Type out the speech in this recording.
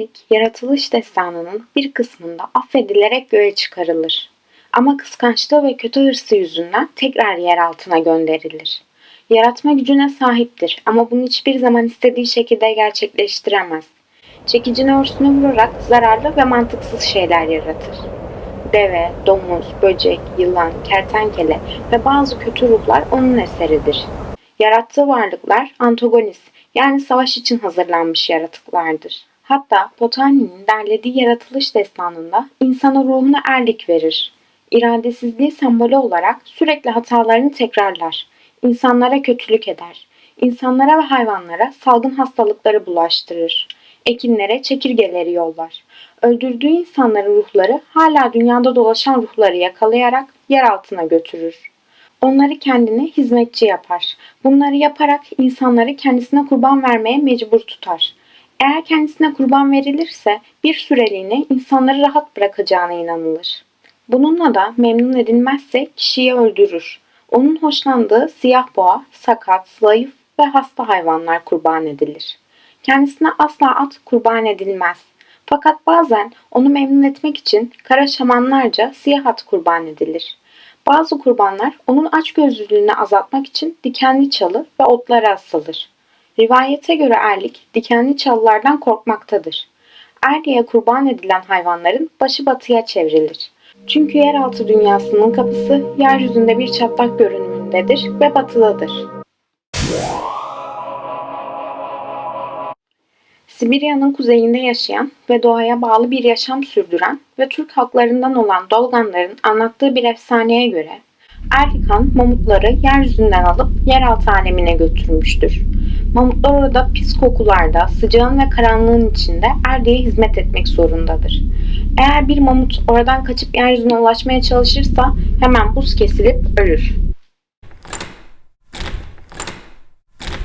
Erlik, yaratılış destanının bir kısmında affedilerek göğe çıkarılır. Ama kıskançlığı ve kötü hırsı yüzünden tekrar yer altına gönderilir. Yaratma gücüne sahiptir ama bunu hiçbir zaman istediği şekilde gerçekleştiremez. Çekicini örsüne vurarak zararlı ve mantıksız şeyler yaratır. Deve, domuz, böcek, yılan, kertenkele ve bazı kötü ruhlar onun eseridir. Yarattığı varlıklar antagonist yani savaş için hazırlanmış yaratıklardır. Hatta Botani'nin derlediği yaratılış destanında insana ruhunu erlik verir. İradesizliği sembolü olarak sürekli hatalarını tekrarlar. İnsanlara kötülük eder. İnsanlara ve hayvanlara salgın hastalıkları bulaştırır. Ekinlere çekirgeleri yollar. Öldürdüğü insanların ruhları hala dünyada dolaşan ruhları yakalayarak yer altına götürür. Onları kendine hizmetçi yapar. Bunları yaparak insanları kendisine kurban vermeye mecbur tutar. Eğer kendisine kurban verilirse bir süreliğine insanları rahat bırakacağına inanılır. Bununla da memnun edilmezse kişiyi öldürür. Onun hoşlandığı siyah boğa, sakat, zayıf ve hasta hayvanlar kurban edilir. Kendisine asla at kurban edilmez. Fakat bazen onu memnun etmek için kara şamanlarca siyah at kurban edilir. Bazı kurbanlar onun açgözlülüğünü azaltmak için dikenli çalı ve otlara asılır. Rivayete göre erlik dikenli çalılardan korkmaktadır. Erliğe kurban edilen hayvanların başı batıya çevrilir. Çünkü yeraltı dünyasının kapısı yeryüzünde bir çatlak görünümündedir ve batıdadır. Sibirya'nın kuzeyinde yaşayan ve doğaya bağlı bir yaşam sürdüren ve Türk halklarından olan Dolganların anlattığı bir efsaneye göre Erlikan mamutları yeryüzünden alıp yeraltı alemine götürmüştür. Mamutlar orada pis kokularda, sıcağın ve karanlığın içinde Erli'ye hizmet etmek zorundadır. Eğer bir mamut oradan kaçıp yeryüzüne ulaşmaya çalışırsa hemen buz kesilip ölür.